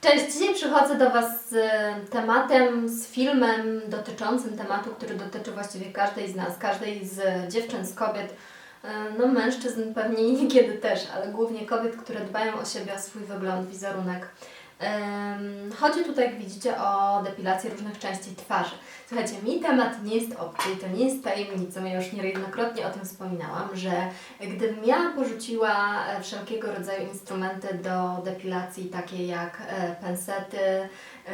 Cześć, dzisiaj przychodzę do Was z e, tematem, z filmem dotyczącym tematu, który dotyczy właściwie każdej z nas, każdej z dziewczyn, z kobiet, e, no mężczyzn pewnie niekiedy też, ale głównie kobiet, które dbają o siebie, o swój wygląd, wizerunek. Chodzi tutaj, jak widzicie, o depilację różnych części twarzy. Słuchajcie, mi temat nie jest obcy to nie jest tajemnicą, ja już niejednokrotnie o tym wspominałam, że gdybym ja porzuciła e, wszelkiego rodzaju instrumenty do depilacji, takie jak e, pensety,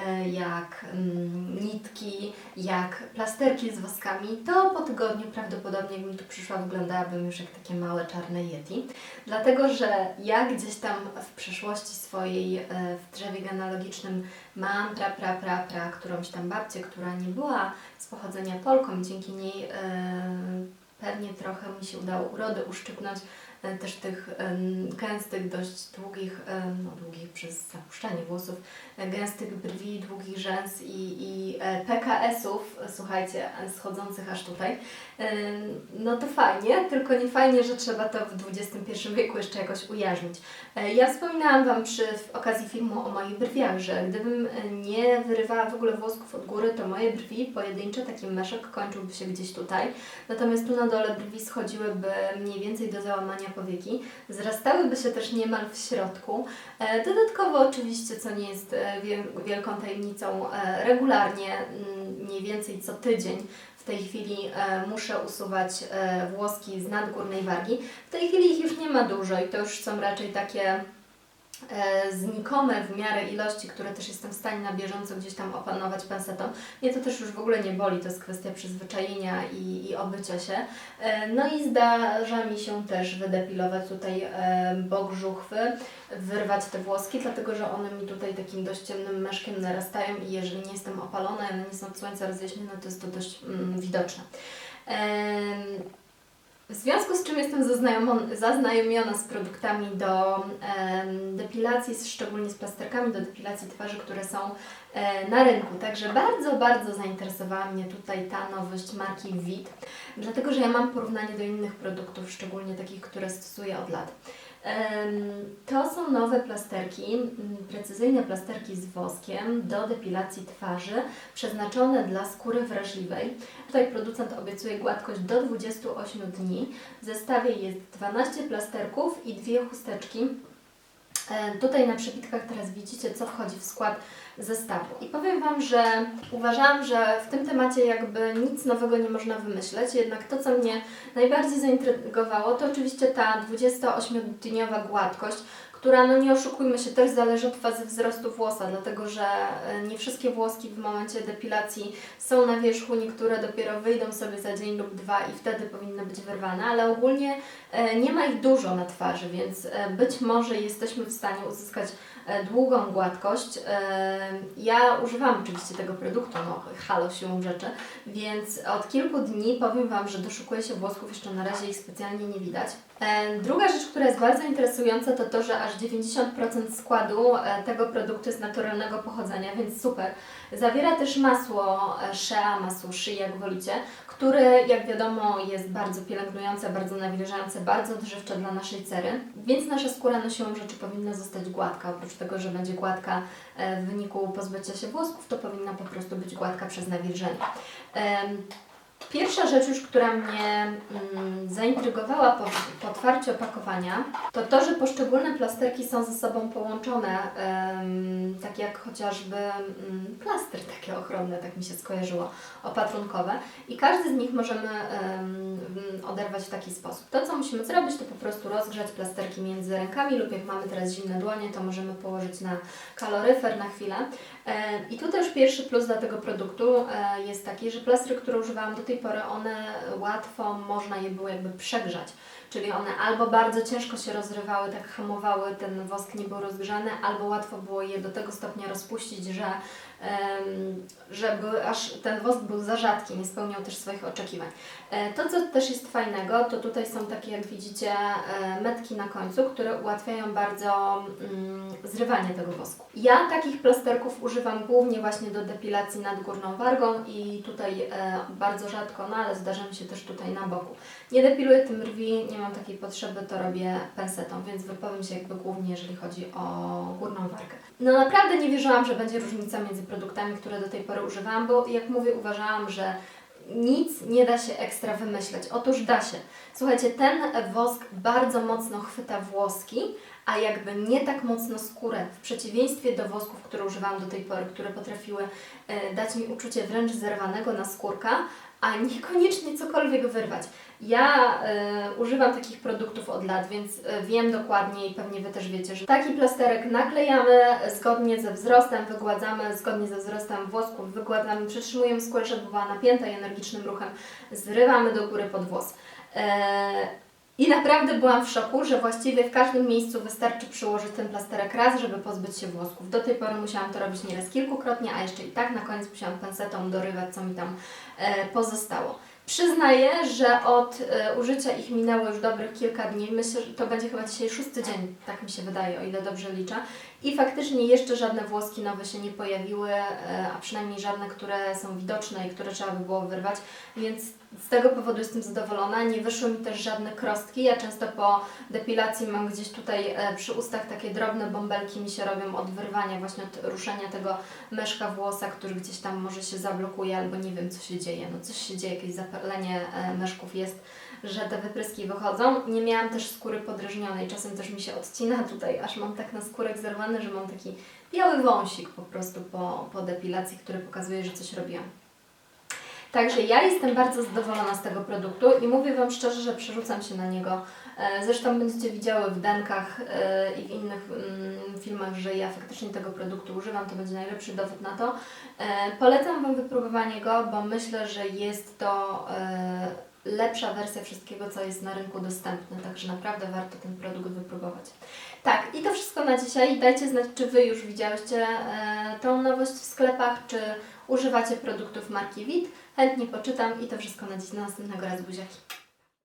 e, jak mm, nitki, jak plasterki z woskami, to po tygodniu prawdopodobnie jakbym tu przyszła, wyglądałabym już jak takie małe czarne yeti. Dlatego, że ja gdzieś tam w przeszłości swojej w drzewie genealogicznym mam pra, pra, pra, pra, którąś tam babcię, która nie była z pochodzenia Polką, dzięki niej e, pewnie trochę mi się udało urody uszczypnąć, też tych gęstych, dość długich, no długich przez zapuszczanie włosów, e, gęstych brwi, długich rzęs i, i e, PKS-ów, e, słuchajcie, e, schodzących aż tutaj. No to fajnie, tylko nie fajnie, że trzeba to w XXI wieku jeszcze jakoś ujarzmić. E, Ja wspominałam Wam przy okazji filmu o moich brwiach, że gdybym e, nie wyrywała w ogóle włosków od góry, to moje brwi pojedyncze, taki meszek kończyłby się gdzieś tutaj. Natomiast tu na dole brwi schodziłyby mniej więcej do załamania powieki. Zrastałyby się też niemal w środku. E, Dodatkowo oczywiście, co nie jest e, wiel- wielką tajemnicą, e, regularnie, mm, mniej więcej co tydzień w tej chwili muszę usuwać włoski z nadgórnej wargi. W tej chwili ich już nie ma dużo i to już są raczej takie znikome w miarę ilości, które też jestem w stanie na bieżąco gdzieś tam opanować pensetą. Mnie to też już w ogóle nie boli, to jest kwestia przyzwyczajenia i, i obycia się. E, No i zdarza mi się też wydepilować tutaj e, bok żuchwy, wyrwać te włoski, dlatego że one mi tutaj takim dość ciemnym meszkiem narastają i jeżeli nie jestem opalona, nie są od słońca rozjaśnione, to jest to dość mm, widoczne. W związku z czym jestem zaznajomiona z produktami do depilacji, szczególnie z plasterkami do depilacji twarzy, które są e, na rynku. Także bardzo, bardzo zainteresowała mnie tutaj ta nowość marki Vit, dlatego że ja mam porównanie do innych produktów, szczególnie takich, które stosuję od lat. To nowe plasterki, m, precyzyjne plasterki z woskiem do depilacji twarzy, przeznaczone dla skóry wrażliwej. Tutaj producent obiecuje gładkość do 28 dni. W zestawie jest 12 plasterków i dwie chusteczki. E, Tutaj na przepitkach teraz widzicie, co wchodzi w skład zestawu. I powiem Wam, że uważałam, że w tym temacie jakby nic nowego nie można wymyśleć, jednak to, co mnie najbardziej zaintrygowało, to oczywiście ta 28-dniowa gładkość, która, no nie oszukujmy się, też zależy od fazy wzrostu włosa, dlatego że e, nie wszystkie włoski w momencie depilacji są na wierzchu, niektóre dopiero wyjdą sobie za dzień lub dwa i wtedy powinny być wyrwane, ale ogólnie e, nie ma ich dużo na twarzy, więc e, być może jesteśmy w stanie uzyskać długą gładkość. Ja używam oczywiście tego produktu, no halo siłą rzeczy, więc od kilku dni powiem Wam, że doszukuję się włosków, jeszcze na razie ich specjalnie nie widać. Druga rzecz, która jest bardzo interesująca, to to, że aż 90% składu e, tego produktu jest naturalnego pochodzenia, więc super. Zawiera też masło e, shea, masło jak wolicie, które jak wiadomo jest bardzo pielęgnujące, bardzo nawilżające, bardzo odżywcze dla naszej cery, więc nasza skóra no siłą rzeczy powinna zostać gładka. Oprócz tego, że będzie gładka e, w wyniku pozbycia się włosków, to powinna po prostu być gładka przez nawilżenie. Pierwsza rzecz już, która mnie mm, zaintrygowała po, po otwarciu opakowania, to to, że poszczególne plasterki są ze sobą połączone, em, tak jak chociażby mm, plaster takie ochronne, tak mi się skojarzyło, opatrunkowe i każdy z nich możemy em, mm, oderwać w taki sposób. To, co musimy zrobić, to po prostu rozgrzać plasterki między rękami lub jak mamy teraz zimne dłonie, to możemy położyć na kaloryfer na chwilę. E, I tu też pierwszy plus dla tego produktu e, jest taki, że plastry, które używałam do tej pory, one łatwo można je było jakby przegrzać. Czyli one albo bardzo ciężko się rozrywały, tak hamowały, ten wosk nie był rozgrzany, albo łatwo było je do tego stopnia rozpuścić, że, em, żeby aż ten wosk był za rzadki, nie spełniał też swoich oczekiwań. E, To, co też jest fajnego, to tutaj są takie, jak widzicie, e, metki na końcu, które ułatwiają bardzo mm, zrywanie tego wosku. Ja takich plasterków używam głównie właśnie do depilacji nad górną wargą i tutaj e, bardzo rzadko, no ale zdarza mi się też tutaj na boku. Nie depiluję tym brwi, nie mam takiej potrzeby, to robię pensetą, więc wypowiem się jakby głównie, jeżeli chodzi o górną wargę. No naprawdę nie wierzyłam, że będzie różnica między produktami, które do tej pory używałam, bo jak mówię, uważałam, że nic nie da się ekstra wymyśleć. Otóż da się. Słuchajcie, ten wosk bardzo mocno chwyta włoski, a jakby nie tak mocno skórę, w przeciwieństwie do wosków, które używałam do tej pory, które potrafiły e, dać mi uczucie wręcz zerwanego na skórka, a niekoniecznie cokolwiek wyrwać. Ja e, używam takich produktów od lat, więc e, wiem dokładnie i pewnie Wy też wiecie, że taki plasterek naklejamy zgodnie ze wzrostem, wygładzamy zgodnie ze wzrostem włosków, wygładzamy, przytrzymujemy skórę, żeby była napięta i energicznym ruchem zrywamy do góry pod włos. E, I naprawdę byłam w szoku, że właściwie w każdym miejscu wystarczy przyłożyć ten plasterek raz, żeby pozbyć się włosków. Do tej pory musiałam to robić nieraz kilkukrotnie, a jeszcze i tak na koniec musiałam pensetą dorywać, co mi tam e, pozostało. Przyznaję, że od e, użycia ich minęło już dobrych kilka dni. Myślę, że to będzie chyba dzisiaj szósty dzień, tak mi się wydaje, o ile dobrze liczę. I faktycznie jeszcze żadne włoski nowe się nie pojawiły, e, a przynajmniej żadne, które są widoczne i które trzeba by było wyrwać, więc z tego powodu jestem zadowolona. Nie wyszły mi też żadne krostki. Ja często po depilacji mam gdzieś tutaj e, przy ustach takie drobne bąbelki mi się robią od wyrwania, właśnie od ruszenia tego meszka włosa, który gdzieś tam może się zablokuje albo nie wiem co się dzieje. No coś się dzieje, jakieś zapalenie e, meszków jest, że te wypryski wychodzą. Nie miałam też skóry podrażnionej, czasem też mi się odcina tutaj, aż mam tak na skórek zerwany, że mam taki biały wąsik po prostu po, po depilacji, który pokazuje, że coś robiłam. Także ja jestem bardzo zadowolona z tego produktu i mówię Wam szczerze, że przerzucam się na niego. E, Zresztą będziecie widziały w denkach e, i w innych mm, filmach, że ja faktycznie tego produktu używam. To będzie najlepszy dowód na to. E, Polecam Wam wypróbowanie go, bo myślę, że jest to lepsza wersja wszystkiego, co jest na rynku dostępne. Także naprawdę warto ten produkt wypróbować. Tak, i to wszystko na dzisiaj. Dajcie znać, czy Wy już widziałyście e, tą nowość w sklepach, czy używacie produktów marki WIT. Chętnie poczytam i to wszystko na dziś. Do następnego razu buziaki.